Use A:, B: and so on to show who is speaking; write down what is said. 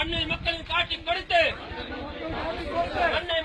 A: அன்னை மக்களுக்கு காட்டி கொடுத்து அன்னை